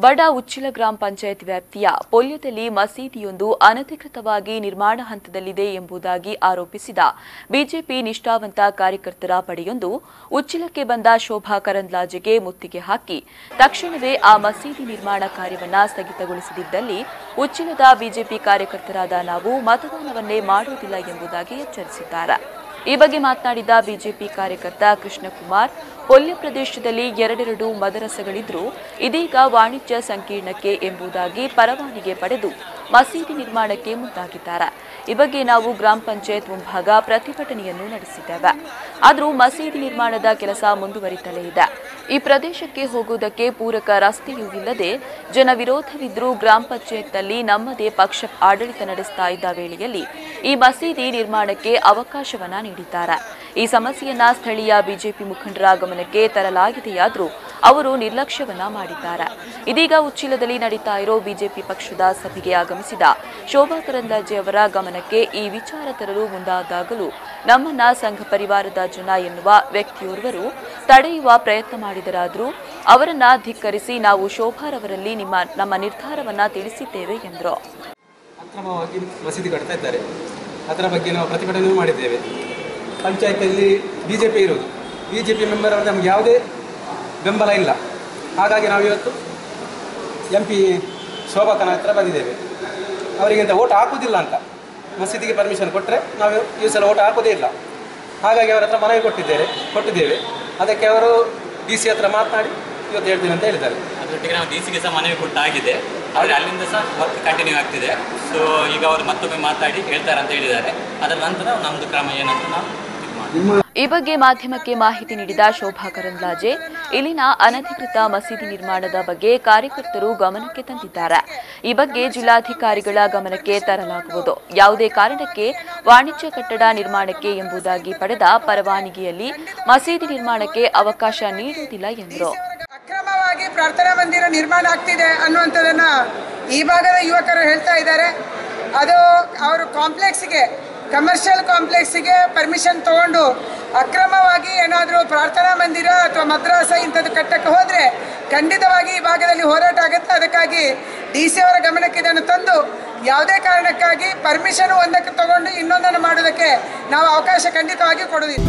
ಬಡ ಉಚ್ಚಿಲ ಗ್ರಾಮ ಪಂಚಾಯತ್ ವ್ಯಾಪ್ತಿಯ ಪೊಲ್ಯದಲ್ಲಿ ಮಸೀದಿಯೊಂದು ಅನಧಿಕೃತವಾಗಿ ನಿರ್ಮಾಣ ಹಂತದಲ್ಲಿದೆ ಎಂಬುದಾಗಿ ಆರೋಪಿಸಿದ ಬಿಜೆಪಿ ನಿಷ್ಠಾವಂತ ಕಾರ್ಯಕರ್ತರ ಪಡೆಯೊಂದು ಉಚ್ಚಿಲಕ್ಕೆ ಬಂದ ಶೋಭಾ ಕರಂದ್ಲಾಜೆಗೆ ಮುತ್ತಿಗೆ ಹಾಕಿ ತಕ್ಷಣವೇ ಆ ಮಸೀದಿ ನಿರ್ಮಾಣ ಕಾರ್ಯವನ್ನ ಸ್ಥಗಿತಗೊಳಿಸದಿದ್ದಲ್ಲಿ ಉಚ್ಚಿಲದ ಬಿಜೆಪಿ ಕಾರ್ಯಕರ್ತರಾದ ನಾವು ಮತದಾನವನ್ನೇ ಮಾಡುವುದಿಲ್ಲ ಎಂಬುದಾಗಿ ಎಚ್ಚರಿಸಿದ್ದಾರೆ. ಈ ಬಗ್ಗೆ ಮಾತನಾಡಿದ ಬಿಜೆಪಿ ಕಾರ್ಯಕರ್ತ ಕೃಷ್ಣಕುಮಾರ್ ಪೊಲ್ಯ ಪ್ರದೇಶದಲ್ಲಿ ಎರಡೆರಡು ಮದರಸಗಳಿದ್ರೂ ಇದೀಗ ವಾಣಿಜ್ಯ ಸಂಕೀರ್ಣಕ್ಕೆ ಎಂಬುದಾಗಿ ಪರವಾನಿಗೆ ಪಡೆದು ಮಸೀದಿ ನಿರ್ಮಾಣಕ್ಕೆ ಮುಂದಾಗಿದ್ದಾರೆ. ಈ ಬಗ್ಗೆ ನಾವು ಗ್ರಾಮ ಪಂಚಾಯತ್ ಮುಂಭಾಗ ಪ್ರತಿಭಟನೆಯನ್ನು ನಡೆಸಿದ್ದೇವೆ. ಆದರೂ ಮಸೀದಿ ನಿರ್ಮಾಣದ ಕೆಲಸ ಮುಂದುವರಿತಲೇ ಇದೆ. ಈ ಪ್ರದೇಶಕ್ಕೆ ಹೋಗುವುದಕ್ಕೆ ಪೂರಕ ರಸ್ತೆಯೂ ಇಲ್ಲದೆ ಜನ ವಿರೋಧವಿದ್ದರೂ ಗ್ರಾಮ ಪಂಚಾಯತ್ನಲ್ಲಿ ನಮ್ಮದೇ ಪಕ್ಷ ಆಡಳಿತ ನಡೆಸ್ತಾ ಇದ್ದ ವೇಳೆಯಲ್ಲಿ ಈ ಮಸೀದಿ ನಿರ್ಮಾಣಕ್ಕೆ ಅವಕಾಶವನ್ನ ನೀಡಿದ್ದಾರೆ. ಈ ಸಮಸ್ಯೆಯನ್ನ ಸ್ಥಳೀಯ ಬಿಜೆಪಿ ಮುಖಂಡರ ಗಮನಕ್ಕೆ ತರಲಾಗಿದೆಯಾದರೂ ಅವರು ನಿರ್ಲಕ್ಷ್ಯವನ್ನ ಮಾಡಿದ್ದಾರೆ. ಇದೀಗ ಉಚ್ಚಿಲದಲ್ಲಿ ನಡೀತಾ ಇರೋ ಬಿಜೆಪಿ ಪಕ್ಷದ ಸಭೆಗೆ ಆಗಮಿಸಿದ ಶೋಭಾ ಕರಂದ್ಲಾಜೆ ಅವರ ಗಮನಕ್ಕೆ ಈ ವಿಚಾರ ತರಲು ಮುಂದಾದಾಗಲೂ ನಮ್ಮನ್ನ ಸಂಘ ಪರಿವಾರದ ಜನ ಎನ್ನುವ ವ್ಯಕ್ತಿಯೋರ್ವರು ತಡೆಯುವ ಪ್ರಯತ್ನ ಮಾಡಿದರಾದರೂ ಅವರನ್ನ ಧಿಕ್ಕರಿಸಿ ನಾವು ಶೋಭಾರವರಲ್ಲಿ ನಿಮ್ಮ, ನಮ್ಮ ನಿರ್ಧಾರವನ್ನ ತಿಳಿಸಿದ್ದೇವೆ ಎಂದರು. ಅಕ್ರಮವಾಗಿ ಮಸೀದಿ ಕಟ್ತಾ ಇದ್ದಾರೆ. ಅದರ ಬಗ್ಗೆ ನಾವು ಪ್ರತಿಭಟನೆ ಮಾಡಿದ್ದೇವೆ. ಪಂಚಾಯತಲ್ಲಿ ಬಿ ಜೆ ಪಿ ಇರೋದು. ಬಿ ಜೆ ಪಿ ಮೆಂಬರ್ ಅವರು ನಮ್ಗೆ ಯಾವುದೇ ಬೆಂಬಲ ಇಲ್ಲ. ಹಾಗಾಗಿ ನಾವು ಇವತ್ತು ಎಂ ಪಿ ಶೋಭಾಕನ ಹತ್ರ ಬಂದಿದ್ದೇವೆ. ಅವರಿಗೆ ಅಂತ ಓಟ್ ಹಾಕುವುದಿಲ್ಲ ಅಂತ. ಮಸೀದಿಗೆ ಪರ್ಮಿಷನ್ ಕೊಟ್ಟರೆ ನಾವು ಈ ಸಲ ಓಟ್ ಹಾಕೋದೇ ಇಲ್ಲ. ಹಾಗಾಗಿ ಅವರ ಹತ್ರ ಮನವಿ ಕೊಟ್ಟಿದ್ದೇವೆ ಕೊಟ್ಟಿದ್ದೇವೆ. ಅದಕ್ಕೆ ಅವರು ಡಿ ಸಿ ಹತ್ರ ಮಾತನಾಡಿ ಇವತ್ತು ಹೇಳ್ತೀನಿ ಅಂತ ಹೇಳಿದ್ದಾರೆ. ಅದರೊಟ್ಟಿಗೆ ನಾವು ಡಿ ಸಿಗೆ ಸಹ ಮನವಿ ಕೊಟ್ಟಾಗಿದೆ. ಆದರೆ ಅಲ್ಲಿಂದ ಸಹ ವರ್ಕ್ ಕಂಟಿನ್ಯೂ ಆಗ್ತಿದೆ. ಸೊ ಈಗ ಅವರು ಮತ್ತೊಮ್ಮೆ ಮಾತಾಡಿ ಹೇಳ್ತಾರೆ ಅಂತ ಹೇಳಿದ್ದಾರೆ. ಅದರ ನಂತರ ನಮ್ಮದು ಕ್ರಮ ಏನಂತ ನಾವು ಈ ಬಗ್ಗೆ ಮಾಧ್ಯಮಕ್ಕೆ ಮಾಹಿತಿ ನೀಡಿದ ಶೋಭಾ ಕರಂದ್ಲಾಜೆ, ಇಲ್ಲಿನ ಅನಧಿಕೃತ ಮಸೀದಿ ನಿರ್ಮಾಣದ ಬಗ್ಗೆ ಕಾರ್ಯಕರ್ತರು ಗಮನಕ್ಕೆ ತಂದಿದ್ದಾರೆ. ಈ ಬಗ್ಗೆ ಜಿಲ್ಲಾಧಿಕಾರಿಗಳ ಗಮನಕ್ಕೆ ತರಲಾಗುವುದು. ಯಾವುದೇ ಕಾರಣಕ್ಕೆ ವಾಣಿಜ್ಯ ಕಟ್ಟಡ ನಿರ್ಮಾಣಕ್ಕೆ ಎಂಬುದಾಗಿ ಪಡೆದ ಪರವಾನಗಿಯಲ್ಲಿ ಮಸೀದಿ ನಿರ್ಮಾಣಕ್ಕೆ ಅವಕಾಶ ನೀಡುವುದಿಲ್ಲ ಎಂದರು. ಅಕ್ರಮವಾಗಿ ಪ್ರಾರ್ಥನಾ ಮಂದಿರ ನಿರ್ಮಾಣ ಆಗ್ತಿದೆ ಅನ್ನುವಂಥದ್ದನ್ನು ಈ ಭಾಗದ ಯುವಕರು ಹೇಳ್ತಾ ಇದ್ದಾರೆ. ಅದು ಅವರು ಕಾಂಪ್ಲೆಕ್ಸ್ಗೆ ಕಮರ್ಷಿಯಲ್ ಕಾಂಪ್ಲೆಕ್ಸಿಗೆ ಪರ್ಮಿಷನ್ ತಗೊಂಡು ಅಕ್ರಮವಾಗಿ ಏನಾದರೂ ಪ್ರಾರ್ಥನಾ ಮಂದಿರ ಅಥವಾ ಮದ್ರಾಸ ಇಂಥದ್ದು ಕಟ್ಟಕ್ಕೆ ಹೋದರೆ ಖಂಡಿತವಾಗಿ ಈ ಭಾಗದಲ್ಲಿ ಹೋರಾಟ ಆಗುತ್ತೆ? ಅದಕ್ಕಾಗಿ ಡಿ ಸಿ ಅವರ ಗಮನಕ್ಕೆ ಇದನ್ನು ತಂದು ಯಾವುದೇ ಕಾರಣಕ್ಕಾಗಿ ಪರ್ಮಿಷನ್ ಒಂದಕ್ಕೆ ತಗೊಂಡು ಇನ್ನೊಂದನ್ನು ಮಾಡೋದಕ್ಕೆ ನಾವು ಅವಕಾಶ ಖಂಡಿತವಾಗಿ ಕೊಡೋದಿಲ್ಲ